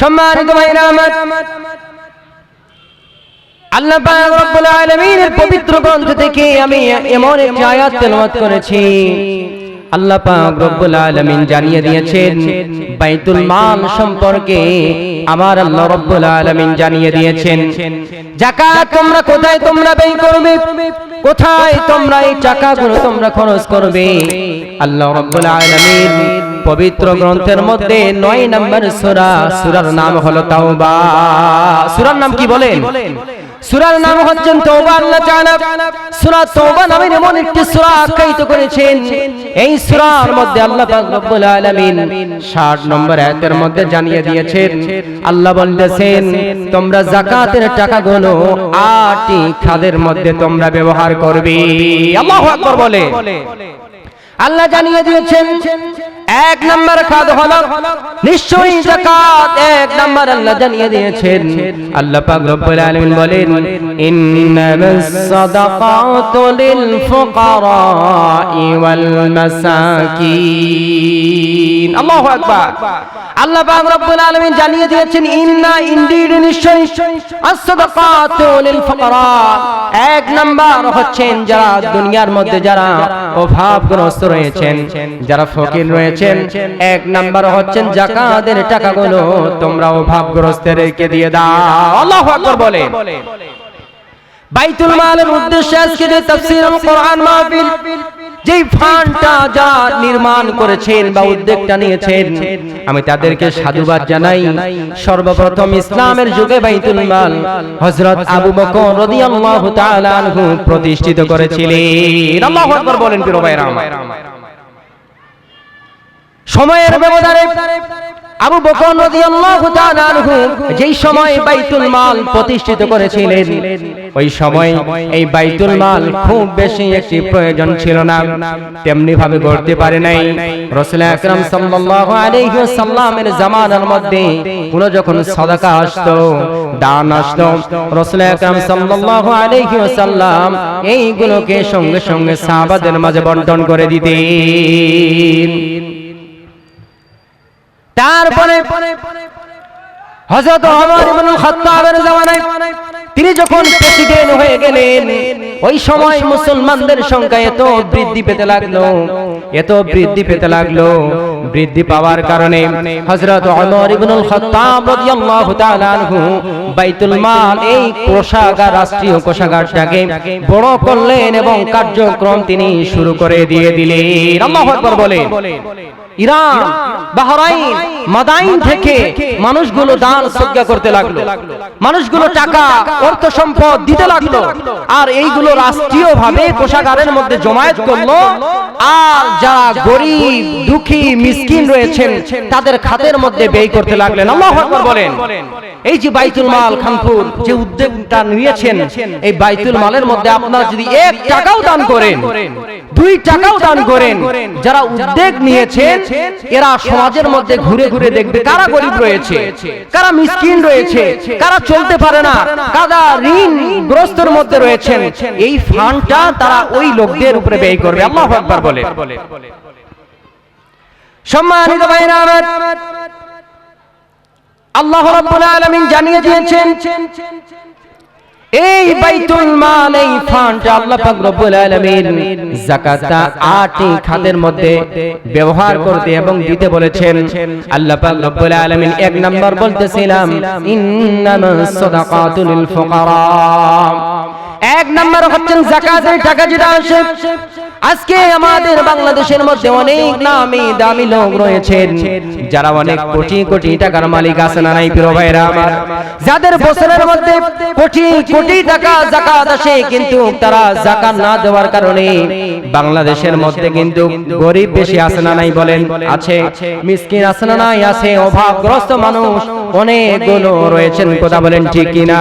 সম্মানিত ভাইরা আমার, আল্লাহ রব্বুল আলামিনের পবিত্র গ্রন্থ থেকে আমি এমন আয়াত তেলাওয়াত করেছি। আল্লাহ পাক রব্বুল আলামিন জানিয়ে দিয়েছেন, বাইতুল মাল সম্পর্কে আমার আল্লাহ রব্বুল আলামিন জানিয়ে দিয়েছেন, যাকাত তোমরা কোথায় তোমরা ব্যয় করবে, কোথায় তোমরা এই টাকাগুলো তোমরা খরচ করবে, আল্লাহ রব্বুল আলামিন পবিত্র গ্রন্থের মধ্যে নয় নম্বর সূরা, সূরার নাম হলো তাওবা। সূরার নাম কি বলেন? সূরার নাম হচ্ছেন তওবা আল্লাহ তাআলা। সূরা তওবা নামের এমন একটি সূরা আখ্যায়িত করেছেন। এই সূরার মধ্যে আল্লাহ পাক রব্বুল আলামিন 60 নম্বর আয়াতের মধ্যে জানিয়ে দিয়েছেন। আল্লাহ বলতেছেন, তোমরা যাকাতের টাকাগুলো আটটি খাদের মধ্যে তোমরা ব্যবহার করবে। আল্লাহু আকবার বলে। আল্লাহ জানিয়ে দিয়েছেন এক নম্বর খাদ হলো, নিশ্চয়ই যাকাত। এক নম্বর আল্লাহ জানিয়ে দিয়েছেন। আল্লাহ পাক রব্বুল আলামিন বলেন, ইন্নামাস সাদাকাতু লিল ফুকারাই ওয়াল মাসাকিন। আল্লাহু আকবার। আল্লাহ পাক রব্বুল আলামিন জানিয়ে দিয়েছেন, ইন্না ইনডিড নিশ্চয়ই as-সাদাকাতু লিল ফুকারা। এক নাম্বার হচ্ছেন যারা দুনিয়ার মধ্যে যারা অভাবগ্রস্ত রয়েছেন, যারা ফকির রয়েছেন এক নাম্বার হচ্ছেন জাকাতের টাকাগুলো। তোমরা অভাবগ্রস্তদেরকে দিয়ে দাও। আল্লাহু আকবার বলে বাইতুল মালের উদ্দেশ্যে আজকে যে তাফসীরুল কোরআন মাহফিল, যেই ফান্ডটা যা নির্মাণ করেছেন বা উদ্যোগটা নিয়েছেন, আমি তাদেরকে সাধুবাদ জানাই। সর্বপ্রথম ইসলামের যুগে বাইতুল মাল হযরত আবু বকর রাদিয়াল্লাহু তাআলা আনহু প্রতিষ্ঠিত করেছিলেন। আল্লাহু আকবার বলেন, প্রিয় ভাইরা আমার। সময়ের ব্যবধানে আবু বকর রাদিয়াল্লাহু তাআলা যেই সময় বাইতুল মাল প্রতিষ্ঠিত করেছিলেন, ওই সময় এই বাইতুল মাল খুব বেশি একটি প্রয়োজন ছিল না। তেমনি ভাবে গড়তে পারে নাই। রাসূল আকরাম সাল্লাল্লাহু আলাইহি ওয়াসাল্লামের জামানার মধ্যে কোন যখন সাদাকা আসতো, দান আসতো, রাসূল আকরাম সাল্লাল্লাহু আলাইহি ওয়াসাল্লাম এইগুলোকে সঙ্গে সঙ্গে সাহাবাদের মাঝে বন্টন করে দিতেন। তারপরে হযরত ওমর ইবনে খাত্তাবের জামানায় তিনি যখন প্রেসিডেন্ট হয়ে গেলেন, ওই সময় মুসলমানদের সংখ্যা এত বৃদ্ধি পেতে লাগল, এত বৃদ্ধি পেতে লাগল। বৃদ্ধি পাওয়ার কারণে হযরত ইবনুল খাত্তাব রাদিয়াল্লাহু তাআলা আনহু বাইতুল মাল, এই কোষাগার, রাষ্ট্রীয় কোষাগারটাকে বড় করলেন এবং কার্যক্রম তিনি শুরু করে দিয়ে দিলেন। আল্লাহু আকবার বলে। ইরান, বাহরাইন, মাদাইন থেকে মানুষগুলো দান সজ্ঞা করতে লাগল। মানুষগুলো টাকা, অর্থ সম্পদ দিতে লাগল। আর এইগুলো রাষ্ট্রীয় ভাবে কোষাগারের মধ্যে জমায়েত করল। আর যারা গরিব, দুঃখী মিসকিন রয়েছেন তাদের খাতের মধ্যে ব্যয় করতে লাগলেন। আল্লাহু আকবার বলেন। এই যে বাইতুল মাল খানপুর যে উদ্যোগটা নিয়েছেন এই বাইতুল মালের মধ্যে আপনারা যদি এক টাকাও দান করেন দুই টাকাও দান করেন যারা উদ্যোগ নিয়েছেন এরা সমাজের মধ্যে ঘুরে ঘুরে দেখবে। কারা গরিব রয়েছে? কারা মিসকিন রয়েছে? কারা চলতে পারে না? কারা ঋণ গ্রস্তর মধ্যে রয়েছেন? এই ফান্ডটা তারা ওই লোকদের উপরে ব্যয় করবে। আল্লাহ আকবার বলে সম্মানিত ভাইরা আমার আল্লাহ রাব্বুল আলামিন জানিয়ে দিয়েছেন, এই বাইতুল মাল, এই ফান্ড আল্লাহ পাক রব্বুল আলামিন যাকাতটা আটটি খাতের মধ্যে ব্যবহার করতে এবং দিতে বলেছেন। আল্লাহ পাক রব্বুল আলামিন এক নাম্বার বলতেছিলাম, ইন্নামাস সাদাকাতু লিল ফুকারা। এক নাম্বার হচ্ছেন যাকাতের টাকা যেটা আসে আজকে আমাদের বাংলাদেশের মধ্যে অনেক নামি দামি লোক রয়েছেন। যারা অনেক কোটি কোটি টাকার মালিক আছে না নাই প্রিয় ভাইরা আমার। যাদের বছরের মধ্যে কোটি কোটি টাকা জাকাত আসে কিন্তু তারা জাকাত না দেওয়ার কারণে বাংলাদেশের মধ্যে কিন্তু গরিব বেশি আছে না নাই বলেন। আছে মিসকিন আছে না নাই আছে অভাবগ্রস্ত মানুষ। অনেকগুলো রয়েছেন কথা বলেন ঠিক কিনা?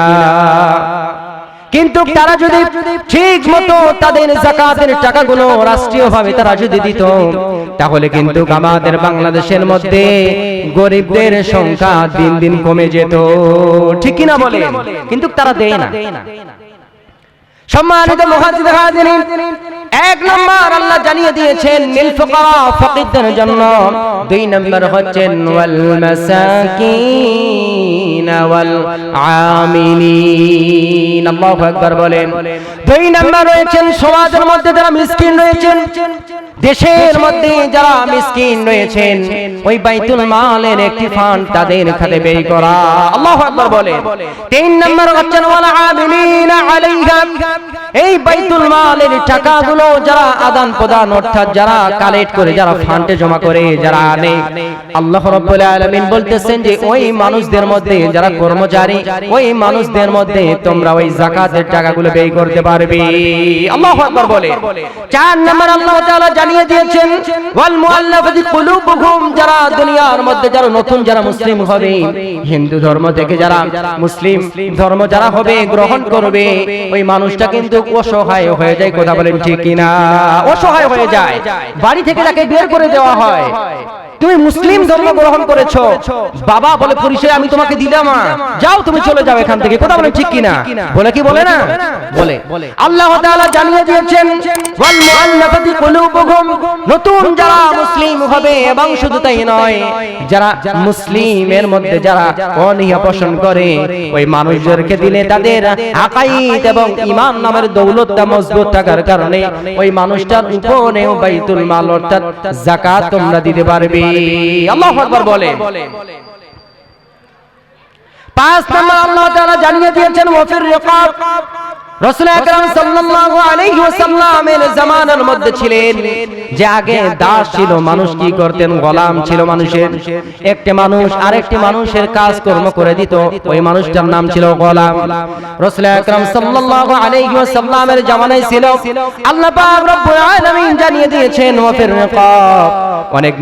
কিন্তু তারা যদি ঠিক মতো তাদের জাকাতের টাকাগুলো রাষ্ট্রীয়ভাবে তারা যদি দিত তাহলে কিন্তু আমাদের বাংলাদেশের মধ্যে গরিবদের সংখ্যা দিন দিন কমে যেত। ঠিক কিনা বলে কিন্তু তারা দেয় না। সম্মানিত মুহাদ্দিস হাজিরিন এক নম্বর আল্লাহ জানিয়ে দিয়েছেন নীল ফুকারা ফকিরদের জন্য। দুই নম্বর হচ্ছেন ওয়াল মাসাকিন। বলেন। দুই নাম্বার রয়েছেন সমাজের মধ্যে যারা মিসকিন রয়েছেন। দেশের মধ্যে যারা মিসকিন রয়েছেন ওই বাইতুল মালের একটি ফান্ড তাদের খাতে ব্যয় করা। আল্লাহু আকবার বলেন তিন নম্বর হচ্ছেন ওয়াল আমিলিনা আলাইহা এই বাইতুল মালের টাকাগুলো যারা আদান প্রদান অর্থাৎ যারা কালেক্ট করে যারা ফান্ডে জমা করে যারা আনে। আল্লাহ রাব্বুল আলামিন বলতেছেন যে ওই মানুষদের মধ্যে যারা কর্মচারী ওই মানুষদের মধ্যে তোমরা ওই যাকাতের টাকাগুলো ব্যয় করতে পারবে। আল্লাহু আকবার বলে চার নম্বর আল্লাহ তাআলা জানিয়ে দিয়েছেন, ওয়াল মুআল্লাফাতি কুলুবুহুম যারা দুনিয়ার মধ্যে যারা নতুন, যারা মুসলিম হবে, হিন্দু ধর্ম থেকে যারা মুসলিম ধর্ম যারা হবে, গ্রহণ করবে, ওই মানুষটা কিন্তু অসহায় হয়ে যায়, কথা বলেন ঠিক কিনা? অসহায় হয়ে যায়। বাড়ি থেকে তাকে বের করে দেওয়া হয়। তুমি মুসলিম ধর্ম গ্রহণ করেছ। বাবা বলে পরিচয় আমি তোমাকে দিলাম যাও তুমি চলে যাও এখান থেকে। কথা বলেন ঠিক কিনা? বলে কি বলে না? বলে আল্লাহ তাআলা জানিয়ে দিয়েছেন ওয়াল মুআল্লাফাতি কুলুবুহুম। নতুন যারা মুসলিম হবে এবং শুধু তাই নয় যারা মুসলিমের মধ্যে যারা অনিয়া পোষণ করে ওই মানুষদেরকে দিলে তাদের আকাইদ এবং ঈমান নামের দৌলতটা মজবুত থাকার কারণে ওই মানুষটার উপরেও বাইতুল মাল অর্থাৎ যাকাত তোমরা দিতে পারবে। আল্লাহু আকবার বলে পাঁচ নম্বর আল্লাহ তারা জানিয়ে দিয়েছেন ওয়াফির রিকাব। রাসূল আকরাম অনেক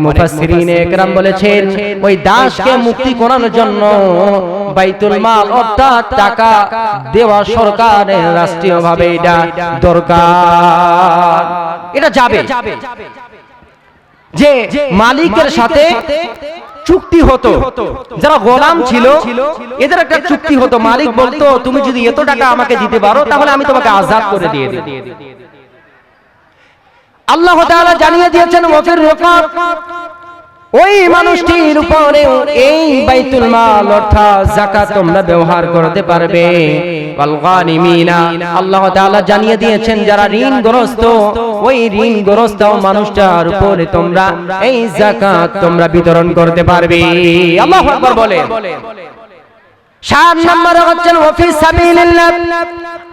বলেছেন, ওই দাসকে মুক্তি করানোর জন্য বাইতুল মাল অর্থাৎ টাকা দেওয়া সরকারের রাষ্ট্রীয়ভাবে এটা দরকার। এটা যাবে। যে মালিকের সাথে চুক্তি হতো যারা গোলাম ছিল এদের একটা চুক্তি হতো। মালিক বলতো তুমি যদি এত টাকা আমাকে দিতে পারো তাহলে আমি তোমাকে আজাদ করে দিয়ে দিই আল্লাহ জানিয়ে দিয়েছেন ওই মানুষটির উপরে এই বাইতুল মাল অর্থাৎ যাকাত তোমরা ব্যবহার করতে পারবে। আল্লাহ তাআলা জানিয়ে দিয়েছেন, যারা ঋণগ্রস্ত, ওই ঋণগ্রস্ত মানুষটার উপরে তোমরা এই যাকাত তোমরা বিতরণ করতে পারবে। আল্লাহু আকবার বলে। সাত নম্বরে হচ্ছেন ওয়াফি সাবিলিল্লাহ।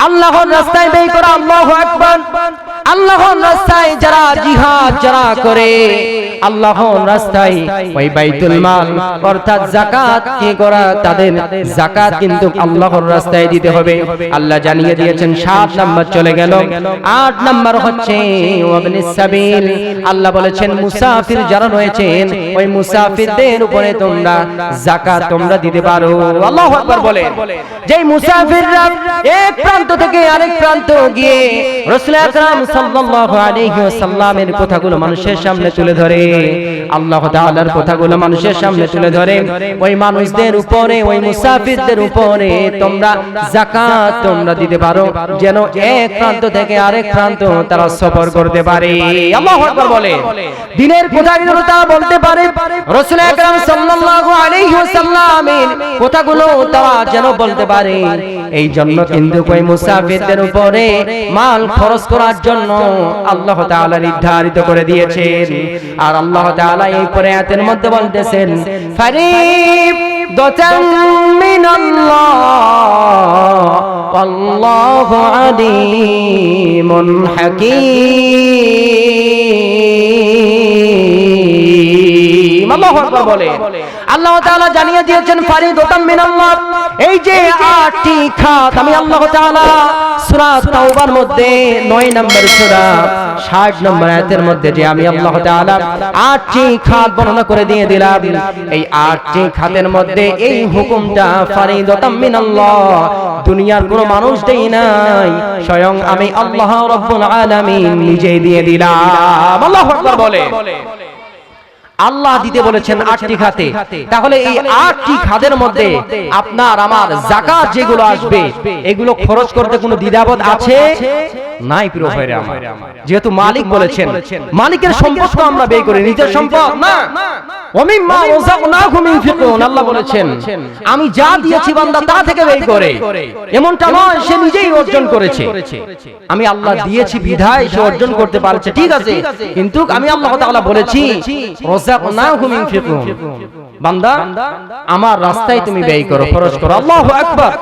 আল্লাহর রাস্তায় ব্যয় করা, আল্লাহু আকবার। যারা ওই আল্লাহ জানিয়ে দিয়েছেন নাম্বার চলে গেল। নাম্বার হচ্ছে আল্লাহ বলেছেন, মুসাফির যারা রয়েছেন, ওই মুসাফিরদের উপরে তোমরা যাকাত তোমরা দিতে পারো। আল্লাহু বলে। যেই মুসাফিররা এক প্রান্ত থেকে আরেক প্রান্ত গিয়ে সাল্লাল্লাহু আলাইহি ওয়াসাল্লামের কথাগুলো মানুষের সামনে তুলে ধরে। আল্লাহ তাআলার কথাগুলো মানুষের সামনে তুলে ধরে। ওই মানুষদের উপরে, ওই মুসাফিরদের উপরে তোমরা যাকাত তোমরা দিতে পারো, যেন এক প্রান্ত থেকে আরেক প্রান্ত তারা সফর করতে পারে। আল্লাহু আকবার বলে। দিনের বলতে পারে, রাসূল আকরাম সাল্লাল্লাহু আলাইহি ওয়াসাল্লামের কথাগুলো তারা যেন বলতে পারে। এই জন্য কিন্তু কই মুসাফিরদের উপরে মাল খরচ করার জন্য আল্লাহ তাআলা নির্ধারিত করে দিয়েছেন। আর আল্লাহ তাআলা এই পরে আয়াতের মধ্যে বলতেছেন, ফারিব দতাম মিনাল্লাহ, আল্লাহু আলিমুন হাকীম। আল্লাহু আকবার বলে আল্লাহ তাআলা জানিয়ে দিয়েছেন, ফারিদতাম মিনাল্লাহ। এই যে আটটি খাত আমি আল্লাহ তাআলা সূরা তাওবার মধ্যে 9 নম্বর সূরা 60 নম্বর আয়াতের মধ্যে যে আমি আল্লাহ তাআলা আটটি খাত বর্ণনা করে দিয়ে দিলাম। এই আটটি খাতের মধ্যে এই হুকুমটা মিনাল্লাহ দুনিয়ার কোনো মানুষ দেই নাই, স্বয়ং আমি আল্লাহ রাব্বুল আলামিন নিজেই দিয়ে দিলাম। আল্লাহু আকবার বলে। আল্লাহ দিতে বলেছেন আটটি খাতে। তাহলে এই আটটি খাদের মধ্যে আপনার আমার জাকাত যেগুলো আসবে এগুলো খরচ করতে কোনো দ্বিধাবোধ আছে? নাই প্রিয় ভাইরে আমার। যেহেতু মালিক বলেছেন মালিকের সম্পদ তো আমরা ব্যয় করি নিজের সম্পদ। না। আল্লাহ বলেছেন আমি যা দিয়েছি বান্দা তা থেকে ব্যয় করে এমনটা নয় সে নিজেই অর্জন করেছে। আমি আল্লাহ দিয়েছি বিধায় সে অর্জন করতে পারছে ঠিক আছে। কিন্তু আমি আল্লাহ তাআলা বলেছি বান্দা আমার রাস্তায় তুমি ব্যয় করো খরচ করো। আল্লাহু আকবার।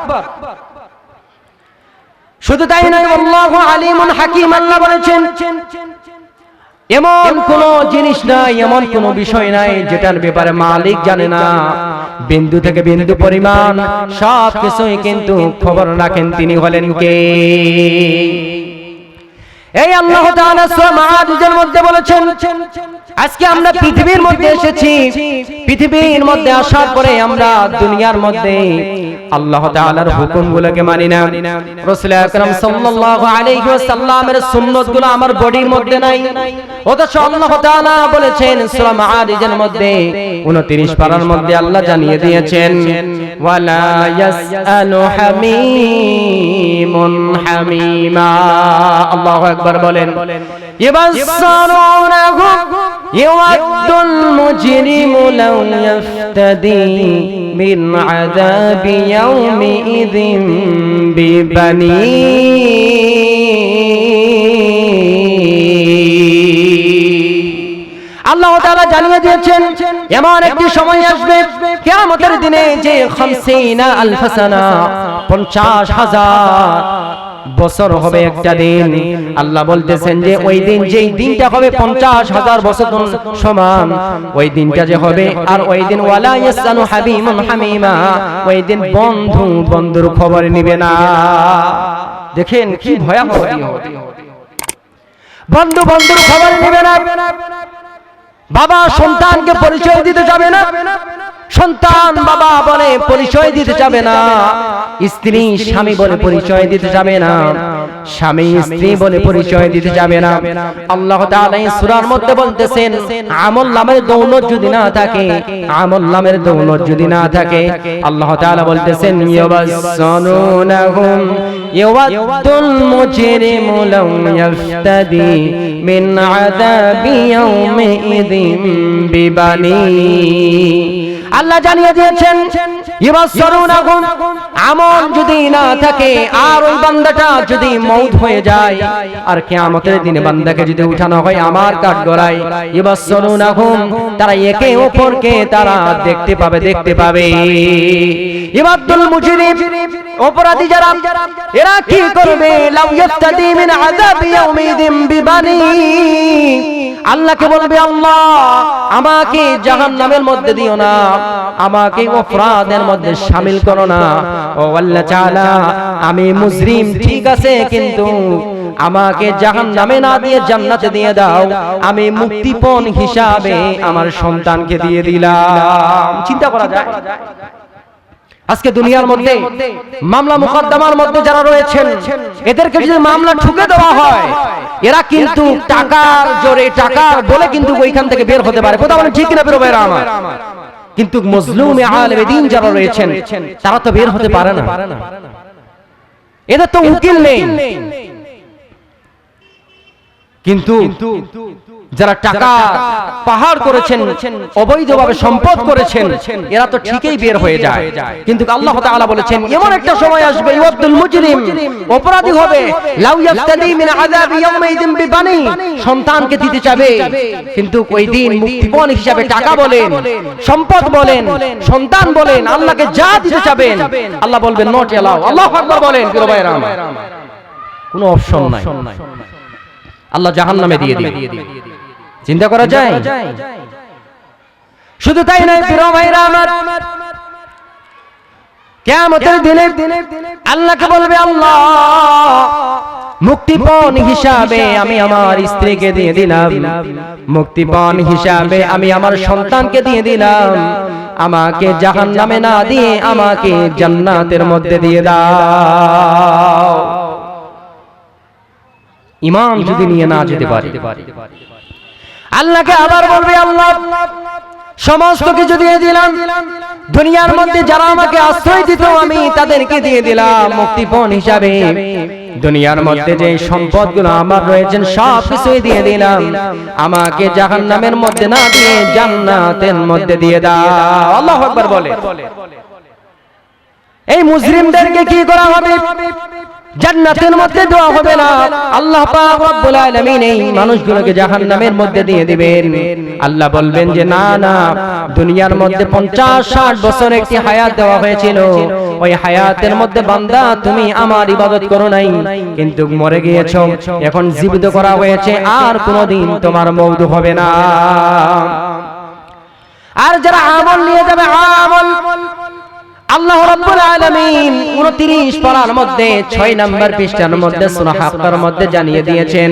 শুধু তাই নয় আল্লাহু আলিমুন হাকিম আল্লাহ বলেছেন এমন কোন জিনিস নাই এমন কোন বিষয় নাই যেটার ব্যাপারে মালিক জানে না। বিন্দু থেকে বিন্দু পরিমাণ সব কিছুই কিন্তু খবর রাখেন তিনি হলেন কে? এই আল্লাহ মধ্যে বলেছেন আজকে আমরা পৃথিবীর মধ্যে এসেছি। পৃথিবীর মধ্যে আসার পরে আমরা দুনিয়ার মধ্যে আল্লাহ তাআলার হুকুমগুলোকে মানি না। রাসূল আকরাম সাল্লাল্লাহু আলাইহি ওয়াসাল্লামের সুন্নাতগুলো আমার বডির মধ্যে নাই। অথচ আল্লাহ তাআলা বলেছেন সূরা মাআরিজের মধ্যে 29 পারার মধ্যে আল্লাহ জানিয়ে দিয়েছেন ওয়ালা ইয়াসআলু হামিমুন হামিমা। আল্লাহু আকবার বলেন। ইবাসসারুনাহুম ইয়াওয়াদ্দুল মুজরিমু লাউ ইয়াফতাদি মিন আযাবি ইয়াউমিইযিন বিবানি আল্লাহ তাআলা জানিয়ে দিয়েছেন, এমন একটি সময় আসবে, কিয়ামতের দিনে যে 50 আলফ সানা 50 হাজার বছর হবে একটা দিন। আল্লাহ বলতেছেন যে ওই দিন যেই দিনটা হবে পঞ্চাশ হাজার বছর সমান। ওই দিনটা যে হবে আর ওই দিন ওয়ালা ইয়াসানু হাবিমুন হামিমা। ওই দিন বন্ধু বন্ধুর খবর নিবে না। দেখেন কি ভয়াবহ বন্ধু বন্ধুর খবর নিবে না। বাবা সন্তানকে পরিচয় দিতে যাবে না। সন্তান বাবা বলে পরিচয় দিতে যাবে না। স্ত্রী স্বামী বলে পরিচয় দিতে যাবে না। স্বামী স্ত্রী বলে পরিচয় দিতে যাবে না। আল্লাহ তাআলা সূরার মধ্যে বলতেছেন আমল নামের দৌলত যদি না থাকে আমল নামের দৌলত যদি না থাকে আল্লাহ তাআলা বলতেছেন ইয়াবাসসানুনাহুম ইয়াওয়াদ্দুল মুজরিমু লাউ ইয়াফতাদি মিন আযাবি ইয়াউমিইযিন বিবানি আল্লাহ জানিয়ে দিয়েছেন ইবাসসারুনাহুম আমল যদি না থাকে আর ওই বান্দাটা যদি মৌত হয়ে যায় আর কিয়ামতের দিনে বান্দাকে যদি উঠানো হয় আমার কাঠগড়ায় ইবাসসারুনাহুম তারা একে অপরকে তারা দেখতে পাবে দেখতে পাবে ইবাদুল মুজরিম অপরাধী যারা এরা কি করবে? লাউ ইয়াফতাদি মিন আযাবি ইয়াউমিদিন বিবানি। আল্লাহকে বলবে আল্লাহ আমাকে জাহান্নামের মধ্যে দিও না আমাকে অপরাধের মধ্যে শামিল করো না ও আল্লাহ চালা, আমি মুসলিম, ঠিক আছে, কিন্তু আমাকে জাহান নামে না দিয়ে জান্নাতে দিয়ে দাও। আমি মুক্তিপণ হিসাবে আমার সন্তানকে দিয়ে দিলাম। চিন্তা করা যায়। আজকে দুনিয়ার মধ্যে, মামলা মুকদ্দমার মধ্যে যারা রয়েছেন, এদেরকে যদি মামলা ঠুকে দেওয়া হয়, এরা কিন্তু টাকার জোরে টাকার বলে কিন্তু ওইখান থেকে বের হতে পারে। কোথাও ঠিক না বেরোবে আমার? কিন্তু মজলুম আলেমে দিন যারা রয়েছেন তারা তো বের হতে পারে না। এদের তো উকিল নেই। কিন্তু যারা টাকা পাহাড় করেছেন অবৈধভাবে সম্পদ করেছেন এরা তো ঠিকই বের হয়ে যায়। কিন্তু আল্লাহ তাআলা বলেছেন এমন একটা সময় আসবে ইওয়াদুল মুজরিম অপরাধী হবে। লাউ ইয়াফতাদি মিন আযাবি ইয়াউমাইদিন বিবানি সন্তানকে দিতে চাবে কিন্তু ওই দিন মুক্তিপণ হিসাবে টাকা বলেন সম্পদ বলেন সন্তান বলেন আল্লাহকে যা দিতে চাবেন আল্লাহ বলবেন নট এলাও। আল্লাহু আকবার বলেন প্রিয় ভাইরা কোনো অপশন নাই। আল্লাহ জাহান্নামে দিয়ে দিবে চিন্তা করা যায়? শুধু তাই নয় প্রিয় ভাইরা আমার কিয়ামতের দিনে আল্লাহকে বলবে আল্লাহ মুক্তিপণ হিসাবে আমি আমার স্ত্রীকে দিয়ে দিলাম। মুক্তিপণ হিসাবে আমি আমার সন্তানকে দিয়ে দিলাম। আমাকে জাহান নামে না দিয়ে আমাকে জান্নাতের মধ্যে দিয়ে দাও। ইমান যদি নিয়ে না যেতে পারি। আল্লাহকে আবার বলবে, আল্লাহ, সমস্ত কিছু দিয়ে দিলাম। দুনিয়ার মধ্যে যারা আমাকে আশ্রয় দিত, আমি তাদেরকে দিয়ে দিলাম মুক্তিপণ হিসাবে। দুনিয়ার মধ্যে যে সম্পদগুলো আমার রয়েছেন সব কিছুই দিয়ে দিলাম। আমাকে জাহান্নামের মধ্যে না দিয়ে জান্নাতের মধ্যে দিয়ে দাও। আল্লাহু আকবার বলে। এই মুসলিমদেরকে কি করা হবে? জান্নাতের মধ্যে দেওয়া হবে না। আল্লাহ পাক রব্বুল আলামিন এই মানুষগুলোকে জাহান্নামের মধ্যে দিয়ে দিবেন। আল্লাহ বলবেন যে, না না, দুনিয়ার মধ্যে 50 60 বছর একটি হায়াত দেওয়া হয়েছিল। ওই হায়াতের মধ্যে বান্দা, তুমি আমার ইবাদত করো নাই। কিন্তু মরে গিয়েছো। এখন জীবিত করা হয়েছে। আর কোনোদিন তোমার মওত হবে না। আর যারা আমল নিয়ে যাবে, আমল আল্লাহ রাব্বুল আলামিন 29 পারার মধ্যে 6 নাম্বার পৃষ্ঠার মধ্যে সূরা মধ্যে জানিয়ে দিয়েছেন।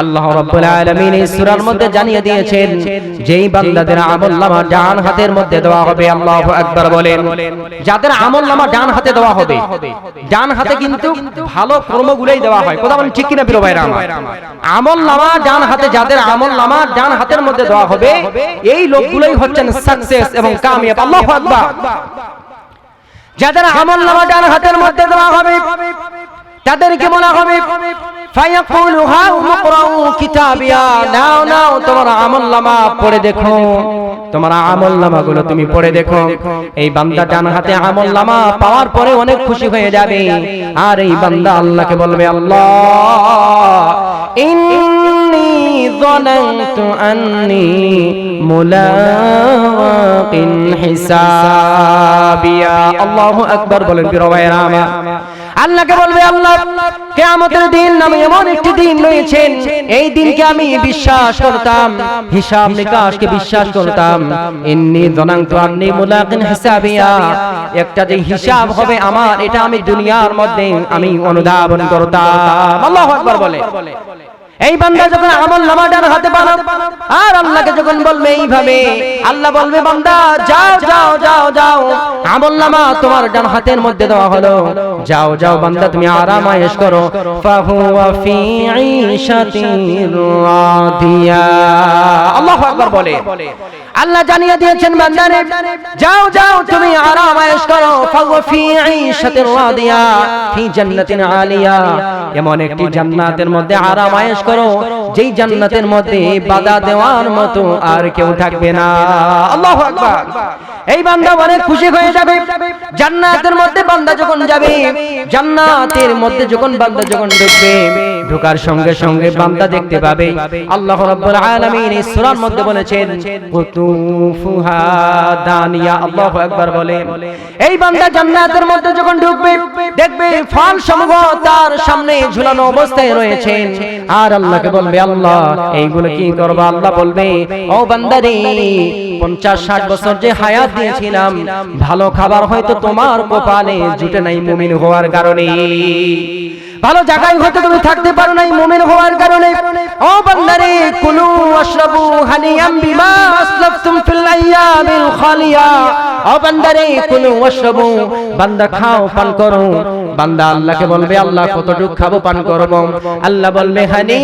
আল্লাহ রাব্বুল আলামিন এই সূরার মধ্যে জানিয়ে দিয়েছেন, যেই বান্দাদের আমলনামা ডান হাতের মধ্যে দেওয়া হবে, আল্লাহু আকবার বলেন। যাদের আমলনামা ডান হাতে দেওয়া হবে, ডান হাতে কিন্তু ভালো কর্মগুলোই দেওয়া হয়। কথা বলেন ঠিক কিনা ভাইরা আমার? আমলনামা ডান হাতে, যাদের আমলনামা ডান হাতের মধ্যে দেওয়া হবে, এই লোকগুলোই হচ্ছেন সাকসেস এবং কামিয়াব। আল্লাহু আকবার। যাদের আমল নামা ডান হাতের মধ্যে দেওয়া হবে, তাদেরকে বলা হবে আমল দেখো। তোমার আমল তুমি দেখো। এই বান্দা ডান হাতে আমল পাওয়ার পরে অনেক খুশি হয়ে যাবে। আর এই বান্দা আল্লাহকে বলবে, আল্লাহ إني ظننت أني ملاق حسابيا الله أكبر بلن برواية راما আল্লাহকে বলবে আল্লাহ, কিয়ামতের দিন নামে এমন একটি দিন রয়েছেন। এই দিনকে আমি বিশ্বাস করতাম, হিসাব নিকাশকে বিশ্বাস করতাম। ইন্নি যনানতু আন্নি মুলাকিন হিসাবিয়া। একটা যে হিসাব হবে আমার, এটা আমি দুনিয়ার মধ্যে আমি অনুধাবন করতাম। আল্লাহু আকবার বলে। এই বান্দা যখন আমল নামা ডান হাতে পাবে আর আল্লাহকে যখন বলবে এইভাবে আল্লাহ বলবে বান্দা যাও যাও যাও যাও আমল নামা তোমার ডান হাতের মধ্যে দেওয়া হলো। যাও যাও বান্দা তুমি আরাম আয়েশ করো। ফাহুয়া ফি ঈশাতিন রাদিয়া। আল্লাহু আকবার বলে। আল্লাহ জানিয়ে দিয়েছেন বান্দারে, যাও যাও, তুমি আরাম আয়েশ করো। ফাহুয়া ফি ঈশাতির রাদিয়া, ফি জান্নাতিন আলিয়া। এমন একটি জান্নাতের মধ্যে আরাম আয়েশ করো, যেই জান্নাতের মধ্যে বাধা দেওয়ার মতো আর কেউ থাকবে না। আল্লাহু আকবার। এই বান্দা অনেক খুশি হয়ে যাবে। জান্নাতের মধ্যে বান্দা যখন যাবে, জান্নাতের মধ্যে যখন বান্দা যখন ঢুকবে, ঢোকার সঙ্গে সঙ্গে বান্দা দেখতে পাবে। আল্লাহ রাব্বুল আলামিন এই সূরার মধ্যে বলেছেন, কুতুফুহা দানিয়া আল্লাহু আকবার বলে। এই বান্দা জান্নাতের মধ্যে যখন ঢুকবে, দেখবে ফল সমূহ তার সামনে ঝুলানো অবস্থায় রয়েছেন। আর আল্লাহকে বলবে, আল্লাহ, এইগুলো কি করব? আল্লাহ বলবে, ও বান্দারে পঞ্চাশ, ষাট বছর যে হায়াত দিয়েছিলাম, ভালো খাবার হয়তো তোমার কপালে জুটে নাই মুমিন হওয়ার কারণে। ভালো জায়গায় হয়তো তুমি থাকতে পারো নাই মুমিন হওয়ার কারণে। ও বান্দারে, কুলু আশরাবু হানিয়াম বিমা আসলাফতুম ফিল আইয়ামিল খালিয়া। ও বান্দারে, কুলু আশরাবু বান্দা খাও, পান করো। বান্দা আল্লাহকে বলবে, আল্লাহ কতটুক খাব, পান করব? আল্লাহ বলবে, হানি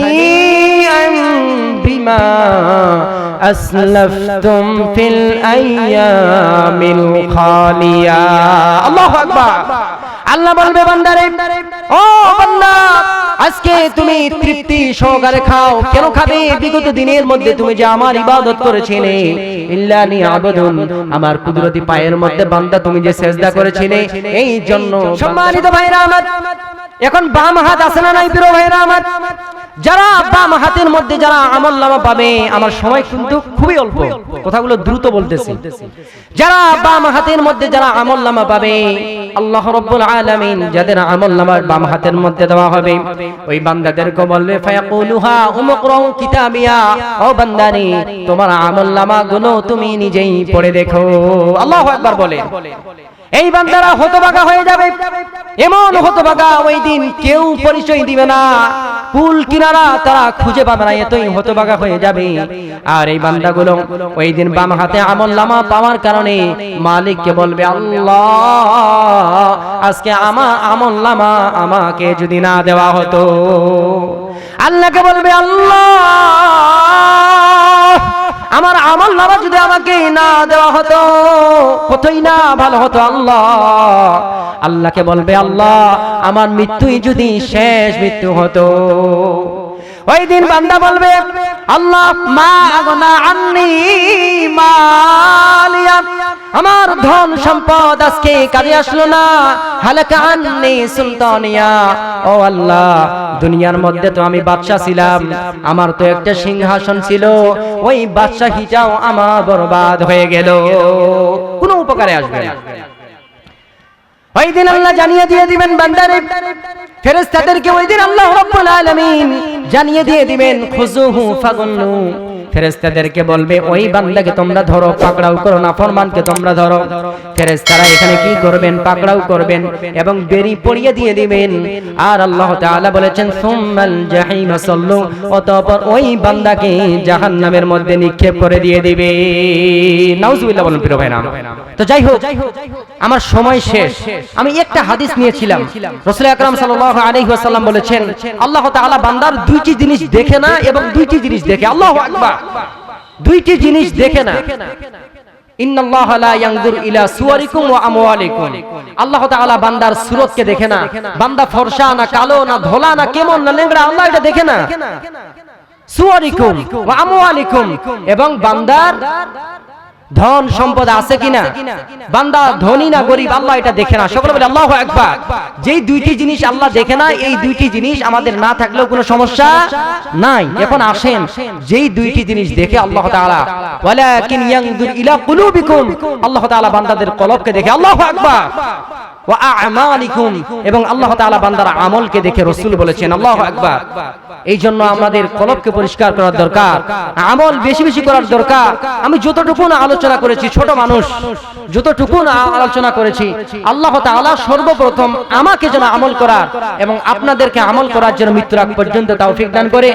আল্লাহ বলবে, বান্দারে, ও বান্দা আজকে তুমি তৃপ্তি সহকারে খাও। কেন খাবে? বিগত দিনের মধ্যে তুমি যে আমার ইবাদত করেছিলে ইল্লানি আবদুন আমার কুদরতি পায়ের মধ্যে বান্দা তুমি যে সেজদা করেছিলে এই জন্য সম্মানিত ভাইরা আমার। এখন বাম হাত আছে না নাই প্রিয় ভাইরা আমার? যারা বাম হাতের মধ্যে যারা আমল নামা পাবে, আমার সময় কিন্তু খুবই অল্প। কথাগুলো দ্রুত বলতেছি। যারা বাম হাতের মধ্যে যারা আমল নামা পাবে, আল্লাহ রব্বুল আলামিন যাদের আমল নামার বাম হাতের মধ্যে দেওয়া হবে, ওই বান্দাদেরকে বলবে ফায়াকুলুহা উমকরাউ কিতাবিয়া, ও বান্দানি তোমার আমল নামা গুলো তুমি নিজেই পড়ে দেখো। আল্লাহু আকবার বলে এই বান্দারা হতবাগা হয়ে যাবে। এমন হতবাগা ওই দিন কেউ পরিচয় দিবে না। কুল কিনারা তারা খুঁজে পাবে না, এতই হতবাগা হয়ে যাবে। আর এই বান্দাগুলো ওই দিন বাম হাতে আমল নামা পাওয়ার কারণে মালিককে বলবে, আল্লাহ, আজকে আমার আমল নামা আমাকে যদি না দেওয়া হতো। আল্লাহকে বলবে, আল্লাহ আমার আমল নামা যদি আমাকে না দেওয়া হতো কতই না, ভালো হতো আল্লাহ। আল্লাহকে বলবে, আল্লাহ, আমার মৃত্যুই যদি শেষ মৃত্যু হতো। ওই দিন বান্দা বলবে, আল্লাহ আমার ধন সম্পদ আজকে কাজে আসলো না। হালাকা আন্নি সুলতানিয়া, ও আল্লাহ, দুনিয়ার মধ্যে তো আমি বাদশা ছিলাম। আমার তো একটা সিংহাসন ছিল, ওই বাদশাহিটাও আমার বরবাদ হয়ে গেল। কোনো উপকারে আসবে না। ওই দিন আল্লাহ জানিয়ে দিয়ে দিবেন বান্দারে, ফেরেশতাদেরকে ওই দিন আল্লাহ রাব্বুল আলামিন জানিয়ে দিয়ে দিবেন খুজুহু ফাগুল্লু ফেরেশতাদেরকে বলবে, ওই বান্দাকে তোমরা ধরো, পাকড়াও করো না, ফরমানকে তোমরা ধরো। ফেরেশতারা এখানে কি করবেন? পাকড়াও করবেন এবং বেরি পড়িয়ে দিয়ে দিবেন। আর আল্লাহ তাআলা বলেছেন, সুম্মাল জাহিম সাল্লু। অতঃপর ওই বান্দাকে জাহান্নামের মধ্যে নিক্ষেপ করে দিয়ে দিবে। নাউজুবিল্লাহ বলুন, প্রিয় ভাইরা। তো যাই হোক, আমার সময় শেষ। আমি একটা হাদিস নিয়েছিলাম। রাসূল আকরাম সাল্লাল্লাহু আলাইহি ওয়াসাল্লাম বলেছেন, আল্লাহ তাআলা বান্দার দুইটি জিনিস দেখে না এবং দুইটি জিনিস দেখে। আল্লাহু আকবার। দুইটি জিনিস দেখে না। আল্লাহ তাআলা বান্দার সুরতকে দেখে না। বান্দা ফর্সা না কালো না ধোলা না কেমন না লেংড়া আল্লাহ এটা দেখে না। আমওয়ালিকুম। এবং বান্দার ধন সম্পদ আছে কিনা? বান্দা ধনী না গরিব আল্লাহ এটা দেখে না। সকলে বলে আল্লাহু আকবার। যেই দুইটি জিনিস আল্লাহ দেখে না এই দুইটি জিনিস আমাদের না থাকলেও কোনো সমস্যা নাই। এখন আসেন যেই দুইটি জিনিস দেখে আল্লাহ তাআলা ওয়ালাকিন ইয়ানজুর ইলা কুলুবিকুম। আল্লাহ তাআলা বান্দাদের কলবকে দেখে আল্লাহু আকবার। এবং আল্লাহ বান্দার আমলকে দেখে বলেছেন এই জন্য আমাদের কলবকে পরিষ্কার করার দরকার, আমল বেশি বেশি করার দরকার। আমি যতটুকু আলোচনা করেছি, ছোট মানুষ, যতটুকু আলোচনা করেছি, আল্লাহ তাআলা সর্বপ্রথম আমাকে যেন আমল করার এবং আপনাদেরকে আমল করার জন্য মৃত্যুর আগ পর্যন্ত তৌফিক দান করে।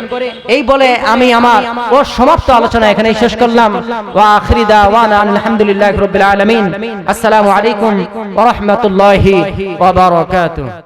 এই বলে আমি আমার ও সমাপ্ত আলোচনা এখানে শেষ করলাম। ওয়া আখিরি দাওয়ানা আলহামদুলিল্লাহি আসসালামু আলাইকুম ওয়া বারাকাতুহু